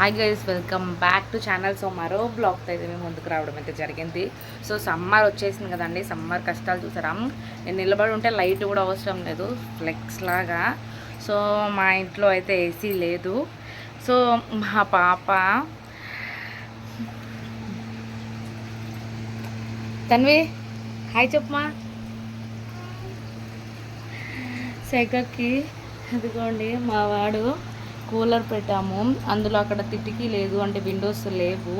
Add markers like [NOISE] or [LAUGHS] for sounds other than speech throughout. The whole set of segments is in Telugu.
Hi guys welcome back to channel so మరో బ్లాగ్తో అయితే మేము ముందుకు రావడం అయితే జరిగింది. సో సమ్మర్ వచ్చేసింది కదండి. సమ్మర్ కష్టాలు చూసారా? నేను నిలబడి ఉంటే లైట్ కూడా అవసరం లేదు. ఫ్లెక్స్ లాగా. సో మా ఇంట్లో అయితే ఏసీ లేదు. సో మా పాప తన్వి హాయ్ చెప్పమా సెగకి అదిగోండి మా వాడు కూలర్ పెట్టాము. అందులో అక్కడ కిటికీ లేదు అంటే విండోస్ లేవు.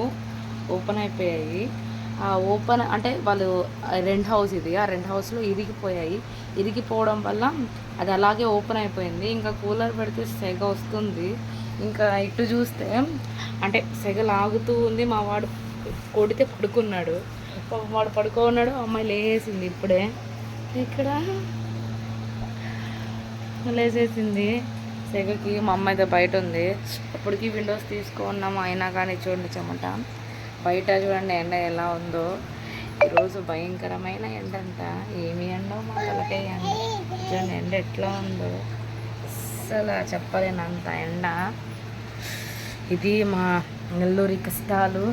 ఓపెన్ అయిపోయాయి. ఆ ఓపెన్ అంటే వాళ్ళు రెంట్ హౌస్ ఇది. ఆ రెంట్ హౌస్లో ఇరిగిపోయాయి. ఇరిగిపోవడం వల్ల అది అలాగే ఓపెన్ అయిపోయింది. ఇంకా కూలర్ పెడితే సెగ వస్తుంది. ఇంకా ఇటు చూస్తే అంటే సెగ లాగుతూ ఉంది. మా వాడు కొడితే పడుకున్నాడు. వాడు పడుకున్నాడు. అమ్మాయి లేసింది ఇప్పుడే. ఇక్కడ లేసేసింది సెగకి మా అమ్మ అయితే బయట ఉంది. అప్పటికి విండోస్ తీసుకున్నాము అయినా కానీ చూడండి చెమట. బయట చూడండి ఎండ ఎలా ఉందో. ఈరోజు భయంకరమైన ఎండ అంట ఏమి ఎండో మా తలకాయ ఎండ. చూడండి ఎండ ఎట్లా ఉందో. అస్సలు చెప్పలేనంత ఎండ. ఇది మా నెల్లూరి కష్టాలు.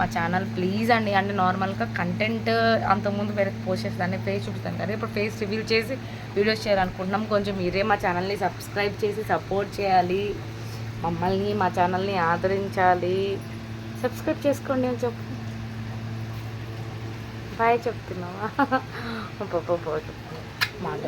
మా ఛానల్ ప్లీజ్ అండి. అంటే నార్మల్గా కంటెంట్ అంతకుముందు వేరే పోస్ట్ చేస్తాను ఫేస్ చూపిస్తాను కానీ ఇప్పుడు ఫేస్ రివీల్ చేసి వీడియోస్ చేయాలనుకుంటున్నాం. కొంచెం మీరే మా ఛానల్ని సబ్స్క్రైబ్ చేసి సపోర్ట్ చేయాలి. మమ్మల్ని మా ఛానల్ని ఆదరించాలి. సబ్స్క్రైబ్ చేసుకోండి అని చెప్పు. బాయ్ చెప్తున్నావా? [LAUGHS] పో, మాట